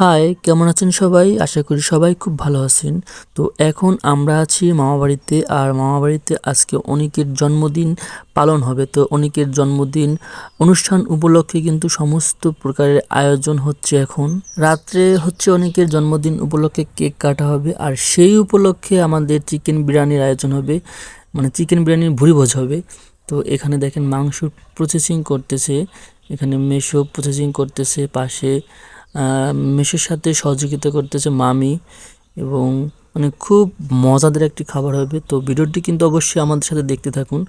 High কেমন আছেন সবাই? আশা করি সবাই খুব ভালো আছেন। তো এখন আমরা আছি মামাবাড়িতে, আর মামাবাড়িতে আজকে অনিকের জন্মদিন পালন হবে। তো অনিকের জন্মদিন অনুষ্ঠান উপলক্ষে কিন্তু সমস্ত প্রকারের আয়োজন হচ্ছে এখন। রাত্রে হচ্ছে অনিকের জন্মদিন উপলক্ষে কেক কাটা হবে, আর সেই উপলক্ষে আমাদের চিকেন বিরিয়ানির আয়োজন হবে। মানে চিকেন বিরিয়ানির ভোজ হবে। তো এখানে দেখেন মাংস প্রসেসিং করতেছে, এখানে মেশো প্রসেসিং করতেছে, পাশে মেসের সাথে সহযোগিতা করতেছে মামি এবং মানে খুব মজাদার একটি খাবার হবে। তো ভিডিওটি কিন্তু অবশ্যই আমাদের সাথে দেখতে থাকুন।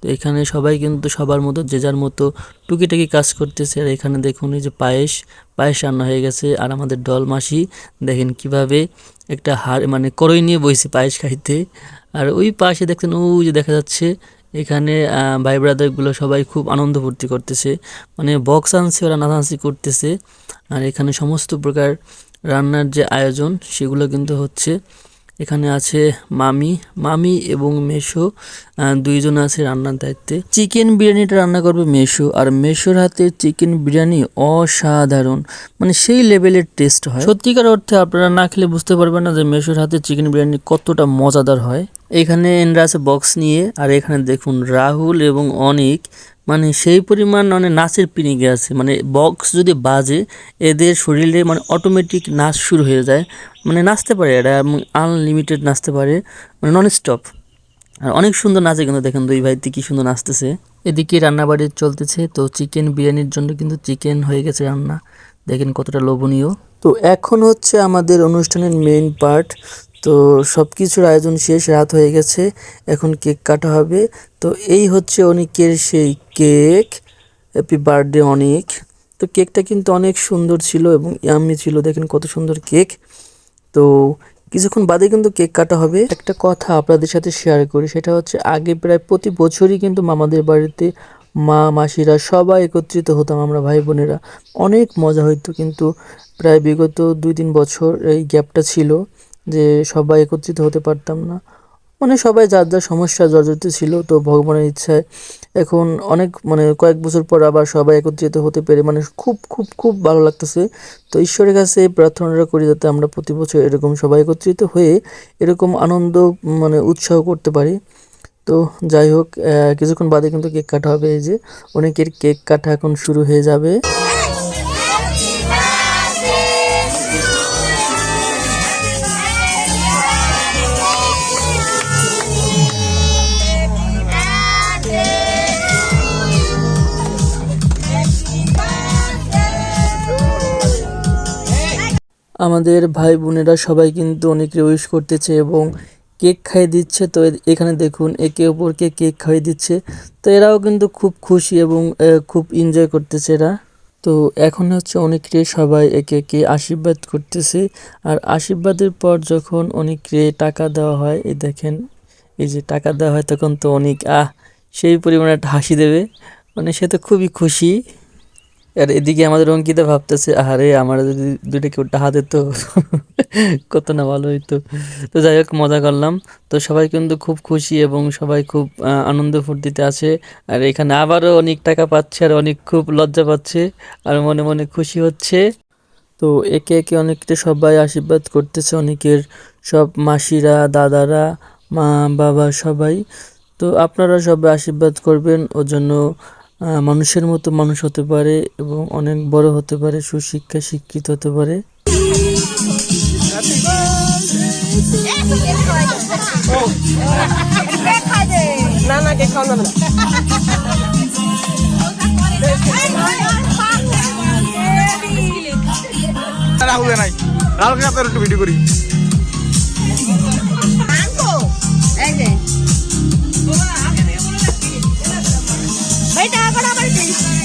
তো এখানে সবাই কিন্তু সবার মতো, যে যার মতো টুকিটাকি কাজ করতেছে। আর এখানে দেখুন এই যে পায়েস পায়েস রান্না হয়ে গেছে। আর আমাদের ডল মাসি, দেখেন কীভাবে একটা হাড় মানে করই নিয়ে বইছে পায়েস খাইতে। আর ওই পাশে দেখছেন, ওই যে দেখা যাচ্ছে এখানে ভাই ব্রাদারগুলো সবাই খুব আনন্দ ফুর্তি করতেছে। মানে বক্স আনছে, ওরা নাচানাচি করতেছে। আর এখানে সমস্ত প্রকার রান্নার যে আয়োজন, সেগুলো কিন্তু হচ্ছে এখানে আছে মামি মামি এবং মেশো দুইজন আছে রান্নার দায়িত্বে। চিকেন বিরিয়ানিটা রান্না করবে মেশো, আর মেশোর হাতে চিকেন বিরিয়ানি অসাধারণ। মানে সেই লেভেলের টেস্ট হয়। সত্যিকার অর্থে আপনারা না খেলে বুঝতে পারবেন না যে মেশোর হাতে চিকেন বিরিয়ানি কতটা মজাদার হয়। এখানে এনরা আছে বক্স নিয়ে, আর এখানে দেখুন রাহুল এবং অনিক মানে সেই পরিমাণ মানে নাচের পিনিকে আছে। মানে বক্স যদি বাজে, এদের শরীরে মানে অটোমেটিক নাচ শুরু হয়ে যায়। মানে নাচতে পারে এরা আনলিমিটেড নাচতে পারে মানে নন স্টপ আর অনেক সুন্দর নাচে কিন্তু দেখেন দুই ভাইতে কি সুন্দর নাচতেছে। এদিকে রান্নাবাড়ি চলতেছে, তো চিকেন বিরিয়ানির জন্য কিন্তু চিকেন হয়ে গেছে রান্না। দেখেন কতটা লোভনীয়। তো এখন হচ্ছে আমাদের অনুষ্ঠানের মেইন পার্ট তো সব কিছুর আয়োজন শেষ, রাত হয়ে গেছে, এখন কেক কাটা হবে। তো এই হচ্ছে অনেকের সেই কেক। হ্যাপি বার্থডে অনেক। তো কেকটা কিন্তু অনেক সুন্দর ছিল এবং ইয়ামি ছিল। দেখেন কত সুন্দর কেক। তো কিছুক্ষণ বাদে কিন্তু কেক কাটা হবে। একটা কথা আপনাদের সাথে শেয়ার করি, সেটা হচ্ছে আগে প্রায় প্রতি বছরই কিন্তু মামাদের বাড়িতে মা, মাসিরা সবাই একত্রিত হতাম, আমরা ভাই বোনেরা। অনেক মজা হইতো, কিন্তু প্রায় বিগত দুই তিন বছর এই গ্যাপটা ছিল। যে সবাই একত্রিত হতে পারতাম না। মানে সবাই যার যার সমস্যা জর্জরিত ছিল, তো ভগবানের ইচ্ছায় এখন অনেক মানে কয়েক বছর পর আবার সবাই একত্রিত হতে পেরে মানে খুব খুব খুব ভালো লাগতেছে। তো ঈশ্বরের কাছে এই প্রার্থনাটা করি যাতে আমরা প্রতি বছর এরকম সবাই একত্রিত হয়ে এরকম আনন্দ মানে উৎসাহ করতে পারি। তো যাই হোক কিছুক্ষণ বাদে কিন্তু কেক কাটা হবে। এই যে অনেকের কেক কাটা এখন শুরু হয়ে যাবে। আমাদের ভাই বোনেরা সবাই কিন্তু অনেক উইশ করতেছে এবং কেক খাইয়ে দিচ্ছে। তো এখানে দেখুন, একে অপরকে কেক খাইয়ে দিচ্ছে। তো এরাও কিন্তু খুব খুশি এবং খুব এনজয় করতেছে এরা। তো এখন হচ্ছে অনেকে সবাই একে একে আশীর্বাদ করতেছে। আর আশীর্বাদের পর যখন অনেকে টাকা দেওয়া হয়, এই দেখেন, এই যে টাকা দেওয়া হয়, তখন তো অনেক, আহ, সেই পরিমাণে হাসি দেবে। মানে সে তো খুবই খুশি। আর এদিকে আমাদের অঙ্কিতা ভাবতেছে আরে আমার যদি দুইটা কেউ টাহা দিত, কত না ভালো হইতো। তো যাই হোক, মজা করলাম। তো সবাই কিন্তু খুব খুশি এবং সবাই খুব আনন্দ ফুর্তিতে আছে। আর এখানে আবারও অনেক টাকা পাচ্ছে আর অনেক খুব লজ্জা পাচ্ছে আর মনে মনে খুশি হচ্ছে। তো একে একে অনেকটা সবাই আশীর্বাদ করতেছে, অনেকের সব মাসিরা, দাদারা, মা, বাবা সবাই। তো আপনারা সবাই আশীর্বাদ করবেন, ওর জন্য মানুষের মতো মানুষ হতে পারে এবং অনেক বড় হতে পারে সুশিক্ষা শিক্ষিত হতে পারে রাহুল ভিডিও করি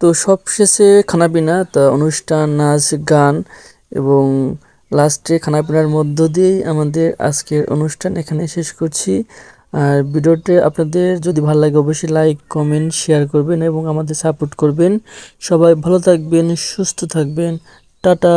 তো সব শেষে খানাপিনা, তা অনুষ্ঠান, নাচ, গান এবং লাস্টে খানাপিনার মধ্য দিয়েই আমাদের আজকের অনুষ্ঠান এখানে শেষ করছি। আর ভিডিওটি আপনাদের যদি ভালো লাগে অবশ্যই লাইক, কমেন্ট, শেয়ার করবেন এবং আমাদের সাপোর্ট করবেন। সবাই ভালো থাকবেন, সুস্থ থাকবেন। টাটা!